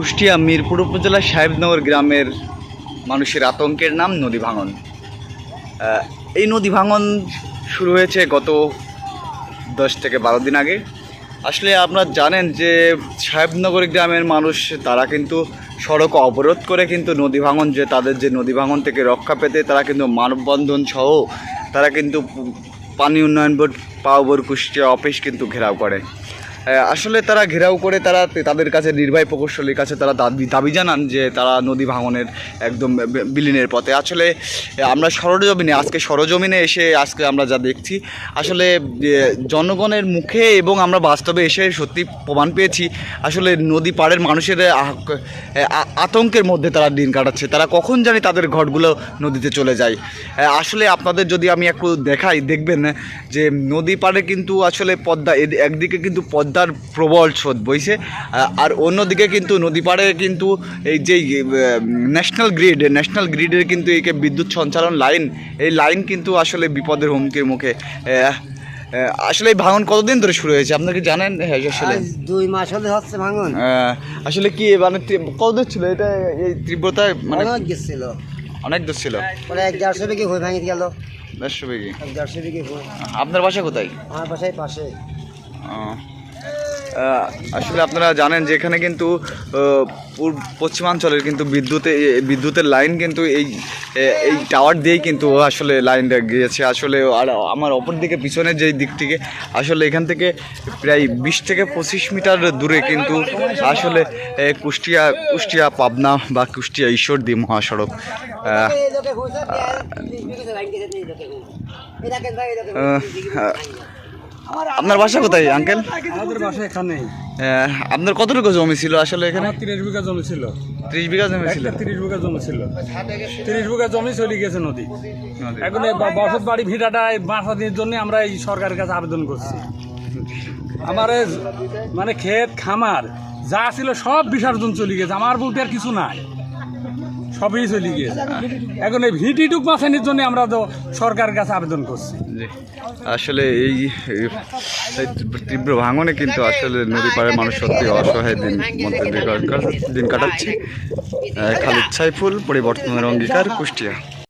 কুষ্টিয়া মিরপুর উপজেলার সাহেবনগর গ্রামের মানুষের আতঙ্কের নাম নদী ভাঙন। এই নদী ভাঙন শুরু হয়েছে গত দশ থেকে বারো দিন আগে। আসলে আপনারা জানেন যে সাহেবনগর গ্রামের মানুষ, তারা কিন্তু সড়ক অবরোধ করে কিন্তু নদী ভাঙন, যে তাদের যে নদী ভাঙন থেকে রক্ষা পেতে তারা কিন্তু মানববন্ধন সহ তারা কিন্তু পানি উন্নয়ন বোর্ড পাওয়ার কুষ্টিয়া অফিস কিন্তু ঘেরাও করে। আসলে তারা ঘেরাও করে তারা তাদের কাছে নির্বাহী প্রকৌশলীর কাছে তারা দাবি দাবি জানান যে তারা নদী ভাঙনের একদম বিলীনের পথে। আসলে আমরা সরজমিনে, আজকে সরজমিনে এসে আজকে আমরা যা দেখছি, আসলে জনগণের মুখে এবং আমরা বাস্তবে এসে সত্যি প্রমাণ পেয়েছি, আসলে নদী পাড়ের মানুষের আতঙ্কের মধ্যে তারা দিন কাটাচ্ছে। তারা কখন জানি তাদের ঘরগুলো নদীতে চলে যায়। আসলে আপনাদের যদি আমি একটু দেখাই, দেখবেন যে নদী পাড়ে কিন্তু আসলে পদ্মা একদিকে কিন্তু পদ্মার প্রবল স্রোত বইছে। আর অন্যদিকে কিন্তু নদী পাড়ে কিন্তু এই যে ন্যাশনাল গ্রিড ন্যাশনাল গ্রিডের কিন্তু এই বিদ্যুৎ সঞ্চালন লাইন এই লাইন কিন্তু আসলে বিপদের হুমকির মুখে। আসলে এই ভাঙন কতদিন ধরে শুরু হয়েছে? আপনারা কি জানেন হ্যাঁ আসলে দুই মাস হলে হচ্ছে ভাঙন। আসলে কি মানে কতদূর ছিল? এটা এই তীব্রতায় মানে অনেক গেছিল অনেক দূর ছিল? মানে এক দেড়শো বিঘে হয়ে ভাঙি গেল। দেড়শো বিঘি। এক দেড়শো বিঘে আপনার বাসা কোথায়? আমার বাসায় পাশে। আসলে আপনারা জানেন যে এখানে কিন্তু পশ্চিমাঞ্চলের কিন্তু বিদ্যুতে বিদ্যুতের লাইন কিন্তু এই এই টাওয়ার দিয়েই কিন্তু আসলে লাইনটা গিয়েছে। আসলে আর আমার অপর দিকে পিছনের যে দিকটিকে আসলে এখান থেকে প্রায় বিশ থেকে পঁচিশ মিটার দূরে কিন্তু আসলে কুষ্টিয়া কুষ্টিয়া পাবনা বা কুষ্টিয়া ঈশ্বরদী মহাসড়ক আহ, আপনার বাসা কোথায় আঙ্কেল আমাদের বাসা এখানে আপনার কতটুকু জমি ছিল আসলে এখানে? তিরিশ বিঘা জমি ছিল। ত্রিশ বিঘা জমি ছিল। তিরিশ বিঘা জমি ছিল। তিরিশ বিঘা জমি চলে গেছে নদী। এখন বসত বাড়ি ভিটাটা এই বাঁচানোর জন্য আমরা এই সরকারের কাছে আবেদন করছি। আমার মানে ক্ষেত খামার যা ছিল সব বিসর্জন চলে গেছে। আমার বলতে আর কিছু নাই। সবই চলে গিয়েছে। এখন এই ভিটিটুক বাঁচানোর জন্য আমরা তো সরকারের কাছে আবেদন করছি। আসলে এই তীব্র ভাঙনে কিন্তু আসলে নদী পাড়ের মানুষ সত্যি অসহায় দিন মধ্যে দিন কাটাচ্ছে। খালিদ সাইফুল, পরিবর্তনের অঙ্গীকার, কুষ্টিয়া।